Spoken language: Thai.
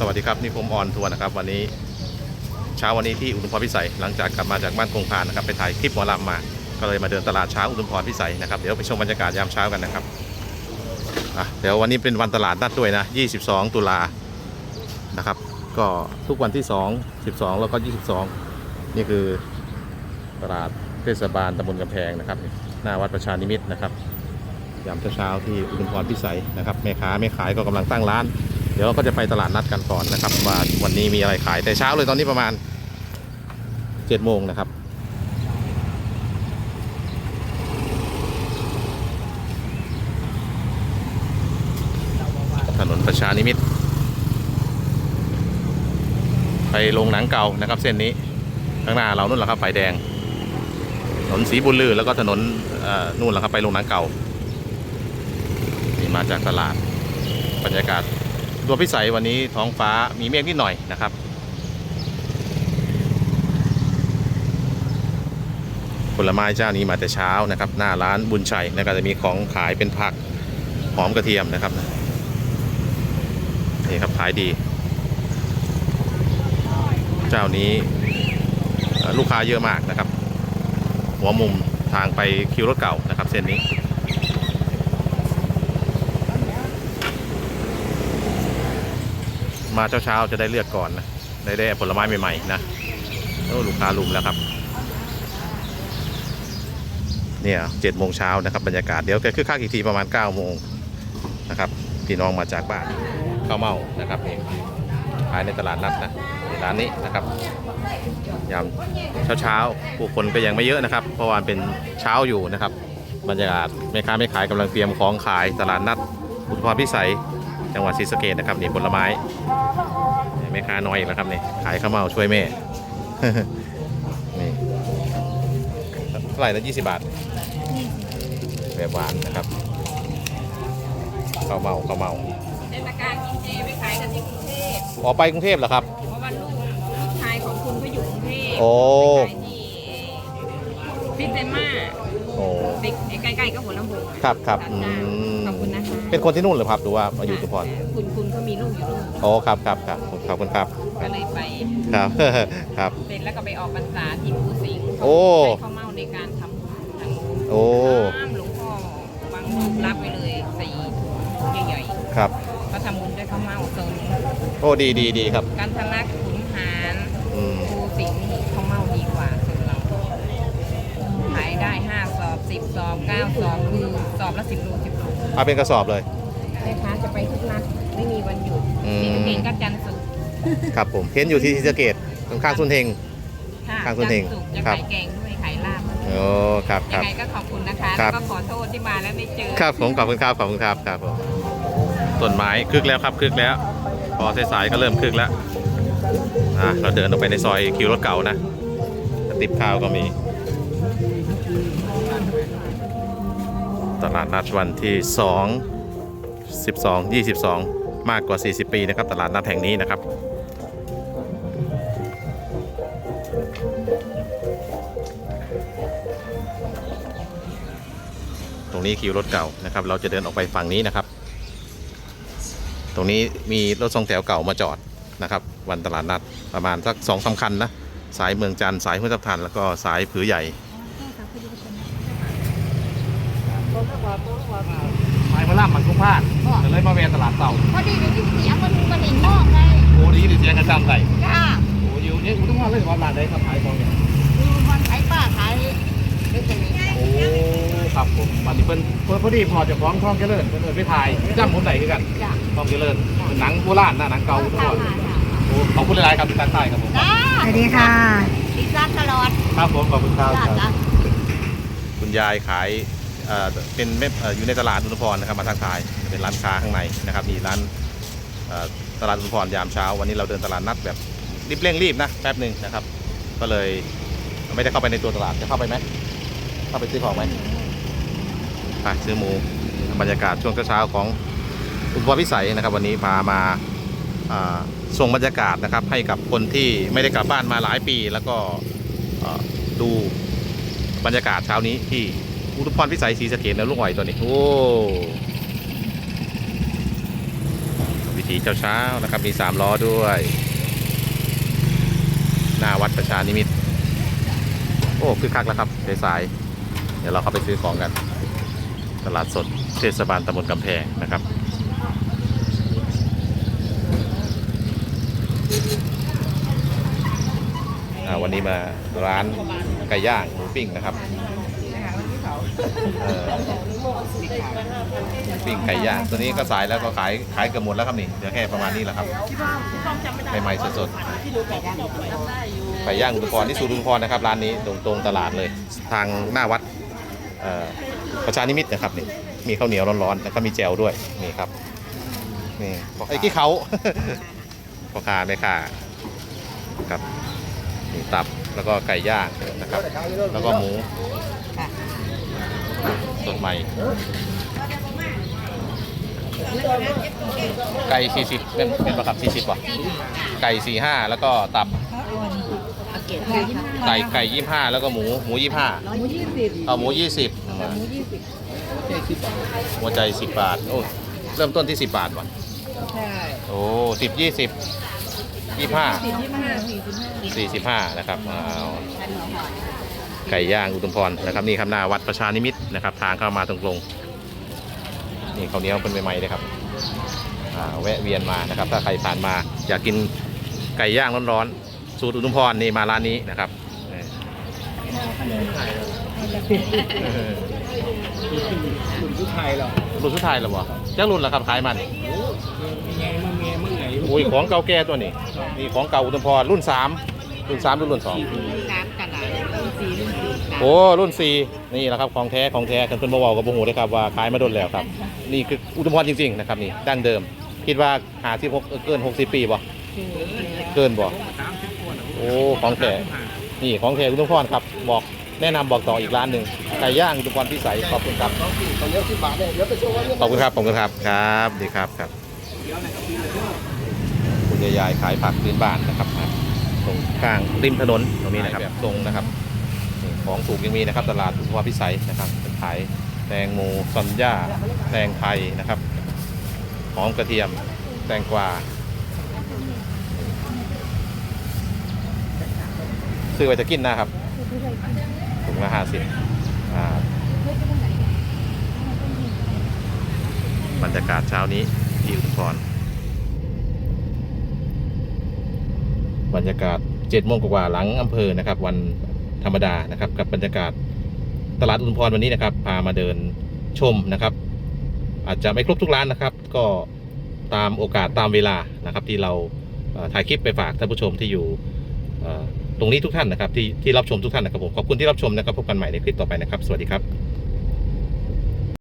สวัสดีครับนี่ผมออนทัวร์นะครับ วันนี้เช้าวันนี้ที่อุดมพรพิสัยหลังจากกลับมาจากบ้านคงพานนะครับไปถ่ายคลิปหมอลำมา ก็เลยมาเดินตลาดเช้าอุดมพรพิสัยนะครับเดี๋ยวไปชมบรรยากาศยามเช้ากันนะครับอะเดี๋ยววันนี้เป็นวันตลาดนัดด้วยนะ 22 ตุลานะครับ ก็ทุกวันที่ 2 12 แล้วก็ 22 นี่คือตลาดเทศบาลตำบลกำแพงนะครับหน้าวัดประชานิมิตนะครับยามเช้าที่อุดมพรพิสัยนะครับแม่ค้าไม่ขายก็กำลังตั้งร้าน เดี๋ยวเราก็จะไปตลาดนัดกันก่อนนะครับ ว่าวันนี้มีอะไรขายแต่เช้าเลยตอนนี้ประมาณ7จ็ดโมงนะครับ ถนนประชานิมิต ไปโรงหนังเก่านะครับ เส้นนี้ข้างหน้าเรานู่นแหละครับไฟแดงถนนสีบุญลือแล้วก็ถนนเอ่อนู่นแหละครับไปโรงหนังเก่านี่มาจากตลาดบรรยากาศ ตัวพิสัยวันนี้ท้องฟ้ามีเมฆนิดหน่อยนะครับ ผลไม้เจ้านี้มาแต่เช้านะครับ หน้าร้านบุญชัยนะครับจะมีของขายเป็นผักหอมกระเทียมนะครับนี่ครับขายดี เจ้านี้ลูกค้าเยอะมากนะครับ หัวมุมทางไปคิวรถเก่านะครับ เส้นนี้ มาเช้าๆจะได้เลือกก่อนนะได้ได้ผลไม้ใหม่ๆนะโอ้ลูกค้าลุมแล้วครับเนี่ยเจ็ดโมงเช้านะครับบรรยากาศเดี๋ยวแกคือคักอีกทีประมาณ9ก้าโมงนะครับพี่น้องมาจากบ้านข้าวเมานะครับนี่ขายในตลาดนัดนะร้านนี้นะครับยามเช้าๆผู้คนก็ยังไม่เยอะนะครับ เพราะว่าเป็นเช้าอยู่นะครับ บรรยากาศแม่ค้าไม่ขายกำลังเตรียมของขายตลาดนัดอุทพรพิสัย จังหวัดศรีสะเกษนะครับนี่ผลไม้แม่ค้าน้อยอีกแล้วครับนี่ขายข้าวเมาช่วยแม่นี่เท่าไหร่นะ20บาทแบบหวานนะครับข้าวเมาข้าวเมาเทศกาลกินเจไปขายกันที่กรุงเทพออกไปกรุงเทพเหรอครับเพราะว่าลูกลูกชายของคุณเขาอยู่กรุงเทพโอ้ไปขายที่ฟิเซนมาโอ้ติดใกล้ๆก็หัวลำโพงครับครับอืจ้าม เป็นคนที่นู่นเหรือครับหรือว่ามาอยู่สุพรรณคุณคุณเขามีลูกอยู่นู่นโอ้ครับครับครับขอบคุณครับก็เลยไปครับ ครับ เสร็จแล้วก็ไปออกพรรษาที่ภูสิงห์โอ้ ใช้ข้าวเม่าในการทำบุญทางนู้นโอ้ห้ามหลวงพ่อบางรูปรับไปเลยสี่ถุงใหญ่ครับๆก็ทำบุญด้วยข้าวเม่าโซนโอ้ดีดีดีครับการทะลักขุนหารอืมภูสิงห์นี่ข้าวเม่าดีกว่าส่วนเราขายได้ห้าสอบสิบสอบเก้าสอบคือสอบละสิบโลสิบโล เอาเป็นกระสอบเลย แม่ค้าจะไปทุกนัดไม่มีวันหยุดอืมนี่ก็เก่งก็จันทร์ศุกร์ครับผมเห็นอยู่ที่ศรีสะเกดตรงข้างสุนเทง ค่ะข้างคุณจันทเองร์ศุกร์จะครับ ขายแกงด้วยขายลาบโอ้ครับคยัรังบ ไงก็ขอบคุณนะคะครัแล้วบก็ขอโทษที่มาแล้วไม่เจอ ครับผมขอบคุณครับขอบคุณครับครับผมต้นไม้คึกแล้วครับคึกแล้ว พอสายๆก็เริ่มคึกแล้วอะเราเดินออกไปในซอยคิวรถเก่านะติบข้าวก็มี ตลาดนัดวันที่ 2 12 22 มากกว่า 40 ปีนะครับ ตลาดนัดแห่งนี้นะครับ ตรงนี้คิวรถเก่านะครับ เราจะเดินออกไปฝั่งนี้นะครับ ตรงนี้มีรถสองแถวเก่ามาจอดนะครับ วันตลาดนัดประมาณสักสองสาคัญนะ สายเมืองจันทร์สายห้วยทับทันแล้วก็สายผือใหญ่ หมายมาล่ำมันคุ้มพลาดก็เลยมาเวียนตลาดเต่าพอดีได้ยินเสียงมันมันเห็นหม้อไงโอ้ดีดีเสียงกันจำใส่จ้าโอ้อยู่นี่คุณต้องมาเลยว่าร้านใดครับขายของเนี่ยดูมันขายป้าขายเล็กๆนี่โอ้ครับผมวันนี้เพิ่นเพิ่นพอดีพอจะฟ้องท้องเจริญเพิ่นเอิ้นไปถ่ายจำผมไหนคือกันจ้าท้องเจริญหนังโบราณนะหนังเก่าทุกคนโอ้ขอบคุณหลายๆครับที่ตั้งใต้ครับผมจ้าสวัสดีค่ะดีซ่าตลอดครับผมขอบคุณครับจ้าจ้าคุณยายขาย เป็นอยู่ในตลาดอุทุมพรนะครับมาทางขายเป็นร้านค้าข้างในนะครับมีร้านตลาดอุทุมพรยามเช้า วันนี้เราเดินตลาดนัดแบบรีบเร่งรีบนะแป๊บหนึ่งนะครับ ก็เลยไม่ได้เข้าไปในตัวตลาดจะเข้าไปไหมเข้าไปซื้อของไหมไปซื้อหมูบรรยากาศช่วงเช้าของอุทุมพรพิสัยนะครับ วันนี้พามาส่งบรรยากาศนะครับให้กับคนที่ไม่ได้กลับบ้านมาหลายปี แล้วก็ดูบรรยากาศเช้านี้ที่ อุทุมพรพิสัยศรีสะเกดแล้วลูกหอยตัวนี้ โอ้ วิถีเช้าๆนะครับ มีสามล้อด้วย หน้าวัดประชานิมิต โอ้คือคักแล้วครับสายๆเดี๋ยวเราเข้าไปซื้อของกัน ตลาดสดเทศบาลตำบลกำแพงนะครับวันนี้มาร้านไก่ย่างหมูปิ้งนะครับ เออปิ้งไก่ย่างตัวนี้ก็สายแล้วก็ขายขายเกือบหมดแล้วครับนี่เหลือแค่ประมาณนี้แหละครับใหม่ๆสดๆไก่ย่างอุดมพรที่สูตรอุดมพรนะครับร้านนี้ตรงตรงตลาดเลย ทางหน้าวัดประชานิมิตนะครับนี่มีข้าวเหนียวร้อนๆแล้วก็มีแจวด้วยนี่ครับนี่ไอ้กี้เขาพ่อค้าแม่ค้าครับมีตับแล้วก็ไก่ย่างนะครับ แล้วก็หมู ใหม่ ไก่40เป็นเป็นประกับ40ป่ะไก่45แล้วก็ตับ ไก่ไก่25แล้วก็หมูหมู25เอาหมู20หัวใจ10บาทโอ้เริ่มต้นที่10บาทว่ะใช่โอ้10 20 25สี่สิบห้าสี่สิบห้า45นะครับอ้าว ไก่ย่างอุดมพรนะครับนี่ครับหน้าวัดประชานิมิตรนะครับ ทางเข้ามาตรงๆนี่ข้าวเหนียวเป็นใหม่ๆเลยครับอ่าแวะเวียนมานะครับ ถ้าใครผ่านมาอยากกินไก่ย่างร้อนๆสูตรอุดมพรนี่มาร้านนี้นะครับเออเออคุณผู้ชายเหรอรุ่นสุดท้ายแล้วบ่จ้ารุ่นแล้วครับขายมันมีไงมั่งไงมั่งไงอุ้ยของเก่าแก่ตัวนี้นี่ของเก่าอุดมพรรุ่นสามรุ่นสามรุ่นรุ่นสอง โอ้รุ่นสี่นี่แหละครับของแท้ของแท้กันเป็นมาบอกกับโมโหเลยครับว่าขายมาโดนแล้วครับ นี่คืออุดมพรจริงๆนะครับนี่ดั้งเดิม คิดว่าหาที่หกเกินหกสิบปีบ่เกินบ่โอ้ของแท้นี่ของแท้อุดมพรครับบอกแนะนำบอกต่ออีกร้านหนึ่งไก่ย่างอุดมพรพิสัยขอบคุณครับตอนนี้สิบบาทเนี่ยเดี๋ยวไปโชว์ว่าเรื่องขอบคุณครับ ขอบคุณครับ ครับ ดีครับครับ คุณยายๆขายผักพื้นบ้านนะครับตรงข้างริมถนนตรงนี้นะครับ ตรงนะครับนี่ ของถูกยังมีนะครับตลาดอุดมพพิสัยนะครับขายแตงโมซอนย่าแตงไทยนะครับหอมกระเทียมแตงกวาซื้อไว้จะกินนะครับถุงละห้าสิบบรรยากาศเช้านี้ที่อุดมพรบรรยากาศเจ็ดโมงกว่าหลังอำเภอนะครับ วัน ธรรมดานะครับ กับบรรยากาศตลาดอุดมพรวันนี้นะครับ พามาเดินชมนะครับ อาจจะไม่ครบทุกร้านนะครับ ก็ตามโอกาสตามเวลานะครับ ที่เราถ่ายคลิปไปฝากท่านผู้ชมที่อยู่ตรงนี้ทุกท่านนะครับที่ที่รับชมทุกท่านนะครับผมขอบคุณที่รับชมนะครับพบกันใหม่ในคลิปต่อไปนะครับ สวัสดีครับ